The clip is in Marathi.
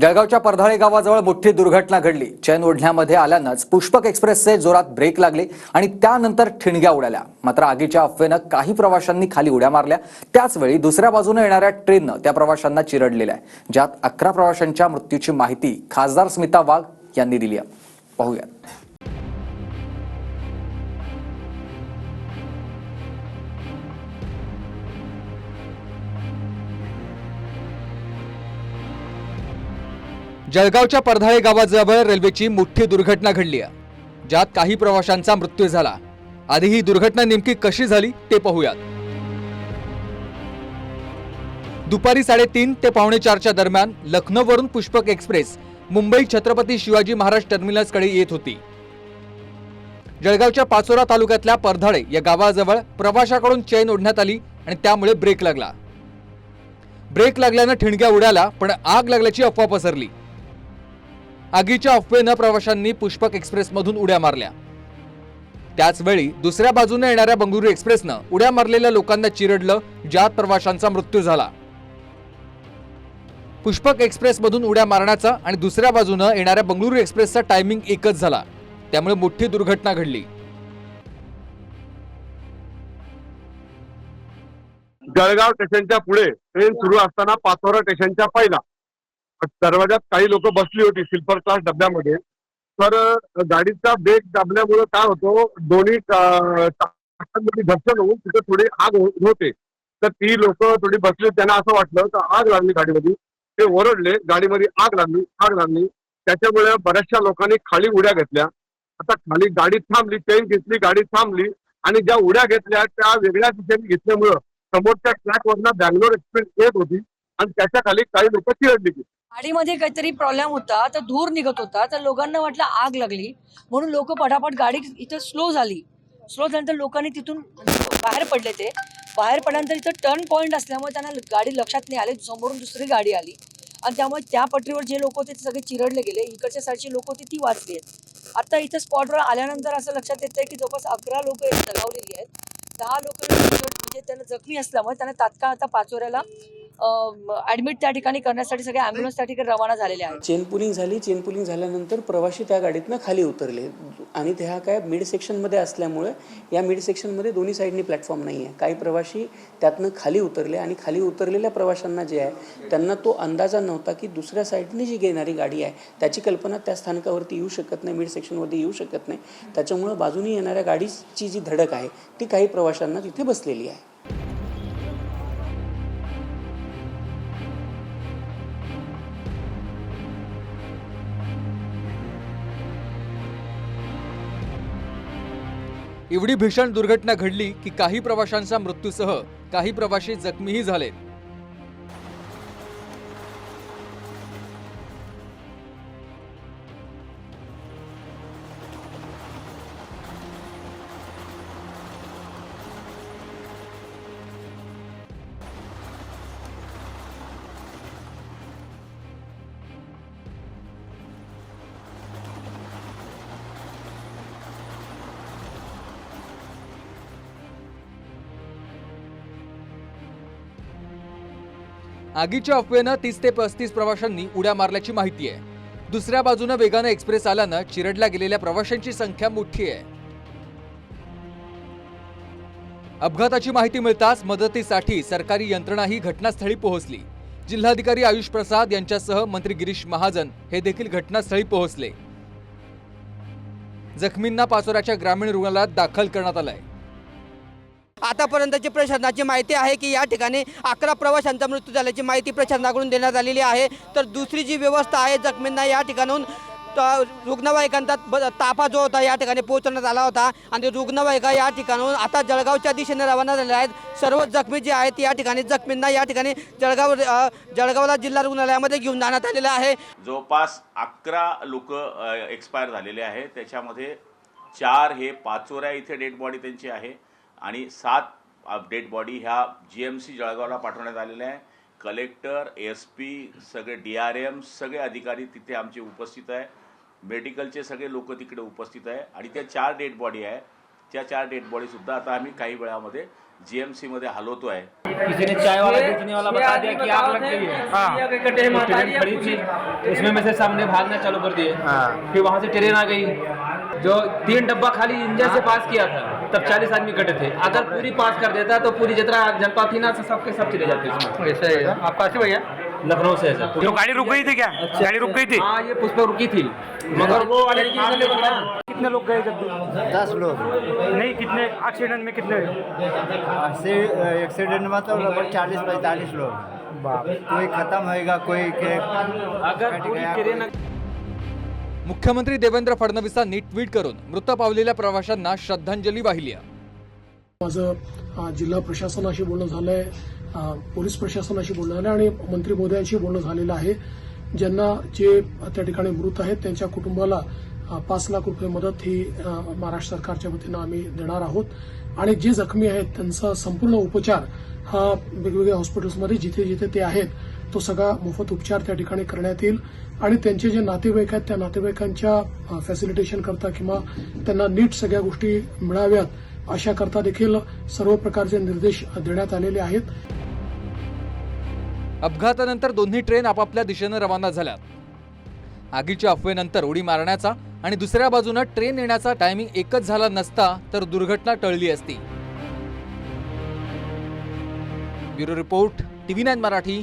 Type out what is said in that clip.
जळगावच्या परधाळे गावाजवळ मोठी दुर्घटना घडली. चैन ओढण्यामध्ये आल्यानंच पुष्पक एक्सप्रेसचे जोरात ब्रेक लागले आणि त्यानंतर ठिणग्या उडाल्या. मात्र आगीच्या अफवेनं काही प्रवाशांनी खाली उड्या मारल्या. त्याचवेळी दुसऱ्या बाजूने येणाऱ्या ट्रेननं त्या प्रवाशांना चिरडलेल्या आहे. ज्यात अकरा प्रवाशांच्या मृत्यूची माहिती खासदार स्मिता वाघ यांनी दिली आहे. पाहूयात. जळगावच्या परधाळे गावाजवळ रेल्वेची मोठी दुर्घटना घडली आहे ज्यात काही प्रवाशांचा मृत्यू झाला. आधी ही दुर्घटना नेमकी कशी झाली ते पाहूयात. दुपारी साडेतीन ते पावणे चारच्या दरम्यान लखनौवरून पुष्पक एक्सप्रेस मुंबई छत्रपती शिवाजी महाराज टर्मिनसकडे येत होती. जळगावच्या पाचोरा तालुक्यातल्या परधाळे या गावाजवळ प्रवाशाकडून चैन ओढण्यात आली आणि त्यामुळे ब्रेक लागला. ब्रेक लागल्यानं ठिणग्या उडाला पण आग लागल्याची अफवा पसरली. आगीच्या अफवेनं प्रवाशांनी पुष्पक एक्सप्रेसमधून उड्या मारल्या. त्याचवेळी दुसऱ्या बाजूने येणाऱ्या बंगळुरू एक्सप्रेसनं उड्या मारलेल्या लोकांना चिरडलं ज्यात प्रवाशांचा मृत्यू झाला. पुष्पक एक्सप्रेसमधून उड्या मारण्याचा आणि दुसऱ्या बाजूनं येणाऱ्या बंगळुरू एक्सप्रेसचा टायमिंग एकच झाला. त्यामुळे मोठी दुर्घटना घडली. जळगाव स्टेशनच्या पुढे ट्रेन सुरू असताना पाचोरा स्टेशनच्या पहिला. दरवाजात काही लोक बसली होती स्लीपर क्लास डब्यामध्ये. तर गाडीचा ब्रेक दाबल्यामुळे काय होतो दोन्ही अ, चाकांमध्ये घर्षण होऊन तिथे थोडी आग हो-, होते. तर ती लोक थोडी बसली त्यांना असं वाटलं तर आग लागली गाडीमध्ये. ते ओरडले गाडीमध्ये आग लागली आग लागली. त्याच्यामुळे बऱ्याचशा लोकांनी खाली उड्या घेतल्या. आता खाली गाडी थांबली चैन घेतली गाडी थांबली. आणि ज्या उड्या घेतल्या त्या वेगळ्या दिशेने घेतल्यामुळं समोरच्या ट्रॅकवरनं बँगलोर एक्सप्रेस येत होती. आणि त्याच्याखाली काही लोक चिरडली गेली. गाडीमध्ये काहीतरी प्रॉब्लेम होता तर धूर निघत होता तर लोकांना वाटलं आग लागली. म्हणून लोक पटापट गाडी इथं स्लो झाली. स्लो झाल्यानंतर लोकांनी तिथून बाहेर पडले ते. बाहेर पडल्यानंतर इथं टर्न पॉईंट असल्यामुळे त्यांना गाडी लक्षात नाही आली समोरून दुसरी गाडी आली. आणि त्यामुळे त्या पटरीवर जे लोक होते ते सगळे चिरडले गेले. इकडच्या साईडची लोक होती ती वाचली आहेत. आता इथं स्पॉटवर आल्यानंतर असं लक्षात येतं की जवळपास अकरा लोक दगावलेली आहेत. दहा लोक म्हणजे त्यांना जखमी असल्यामुळे त्यांना तात्काळ आता पाचोऱ्याला ऍडमिट त्या ठिकाणी करण्यासाठी सगळ्या ॲम्ब्युलन्स त्या ठिकाणी रवाना झालेल्या आहेत. चेन पुलिंग झाली चेन पुलिंग झाल्यानंतर प्रवासी त्या गाडीतनं खाली उतरले. आणि ते हा काय मिड सेक्शनमध्ये असल्यामुळे या मिड सेक्शनमध्ये दोन्ही साईडनी प्लॅटफॉर्म नाही आहे काही प्रवासी त्यातनं खाली उतरले आणि खाली उतरलेल्या प्रवाशांना जे आहे त्यांना तो अंदाजा नव्हता की दुसऱ्या साईडने जी घेणारी गाडी आहे त्याची कल्पना त्या स्थानकावरती येऊ शकत नाही मिड सेक्शनमध्ये येऊ शकत नाही. त्याच्यामुळं बाजूनी येणाऱ्या गाडीची जी धडक आहे ती काही प्रवाशांना तिथे बसलेली आहे. एवढी भीषण दुर्घटना घडली की काही प्रवाशांचा मृत्यूसह काही प्रवासी जखमीही झालेत आगीच्या अफवेनं तीस ते पस्तीस प्रवाशांनी उड्या मारल्याची माहिती आहे. दुसऱ्या बाजूनं वेगानं एक्सप्रेस आल्यानं चिरडल्या गेलेल्या प्रवाशांची संख्या मोठी आहे. अपघाताची माहिती मिळताच मदतीसाठी सरकारी यंत्रणाही घटनास्थळी पोहोचली. जिल्हाधिकारी आयुष प्रसाद यांच्यासह मंत्री गिरीश महाजन हे देखील घटनास्थळी पोहोचले. जखमींना पाचोऱ्याच्या ग्रामीण रुग्णालयात दाखल करण्यात आलंय. आतापर्यंतची प्रशासनाची माहिती आहे की या ठिकाणी अकरा प्रवाशांचा मृत्यू झाल्याची माहिती प्रशासनाकडून देण्यात आलेली आहे. तर दुसरी जी व्यवस्था आहे जखमींना या ठिकाणून रुग्णवाहिकांचा ब- ताफा जो होता या ठिकाणी पोहोचवण्यात आला होता. आणि रुग्णवाहिका या ठिकाणून आता जळगावच्या दिशेने रवाना झालेल्या आहेत. सर्व जखमी जे आहेत या ठिकाणी जखमींना या ठिकाणी जळगाव जळगावला जिल्हा रुग्णालयामध्ये घेऊन जाण्यात आलेलं आहे. जवळपास अकरा लोक एक्सपायर झालेले आहेत. त्याच्यामध्ये चार हे पाचोऱ्या इथे डेड बॉडी त्यांची आहे. आणि सात डेड बॉडी ह्या जी एम सी जळगावला पाठवण्यात आलेल्या आहे. कलेक्टर एस पी सगळे डी आर एम सगळे अधिकारी तिथे आमचे उपस्थित आहे. मेडिकलचे सगळे लोक तिकडे उपस्थित आहे. आणि त्या चार डेड बॉडी आहे. त्या चार डेड बॉडीसुद्धा आता आम्ही काही वेळामध्ये जीएमसी मध्ये हलवतोय किसी ने चाय वाला बेचने वाला बता दिया कि आग लग गई है। हाँ। वो ट्रेन खड़ी थी। उसमें में से सामने भागना चालू कर दिए। फिर वहां से ट्रेन आ गई। जो तीन डब्बा खाली इंजन से पास किया था। तब चालीस आदमी कटे थे। अगर पूरी पास कर देता तो पूरी जितना जनता थी ना तो सबके सब चले जाते आप कहाँ भैया? लखनऊ से है सर जो गाड़ी रुक गई थी क्या? गाड़ी रुक गई थी? हाँ ये पुष्प रुकी थी। मगर वो वाले कितने लोग गए जब? दस लोग। नहीं कितने? एक्सीडेंट में कितने? एक्सीडेंट में तो लगभग चालीस पैंतालीस लोग। कोई खत्म होएगा कोई के अगर पूरी ट्रेन मुख्यमंत्री देवेंद्र फडणवीसांनी ट्विट करून मृत पावलेल्या प्रवाशांना श्रद्धांजली वाहिली आहे. माझं जिल्हा प्रशासनाशी बोलणं झालंय पोलीस प्रशासनाशी बोलणं झालं आणि मंत्री महोदयांशी बोलणं झालेलं आहे. ज्यांना जे त्या ठिकाणी मृत आहेत त्यांच्या कुटुंबाला पाच लाख रुपये मदत ही महाराष्ट्र सरकारच्या वतीनं आम्ही देणार आहोत. आणि जे जखमी आहेत त्यांचा संपूर्ण उपचार हा वेगवेगळ्या हॉस्पिटल्समध्ये जिथे जिथे ते आहेत तो सगळा मोफत उपचार त्या ठिकाणी करण्यात येईल. आणि त्यांचे जे नातेवाईक आहेत त्या नातेवाईकांच्या फॅसिलिटेशन करता किंवा त्यांना नीट सगळ्या गोष्टी मिळाव्यात अशा करता देखील सर्व प्रकारचे निर्देश देण्यात आलेले आहेत. अपघातानंतर दोन्ही ट्रेन आपापल्या दिशेनं रवाना झाल्या आगीच्या अफवेनंतर उडी मारण्याचा आणि दुसऱ्या बाजूनं ट्रेन येण्याचा टायमिंग एकच झाला नसता तर दुर्घटना टळली असती. Bureau report TV nine Marathi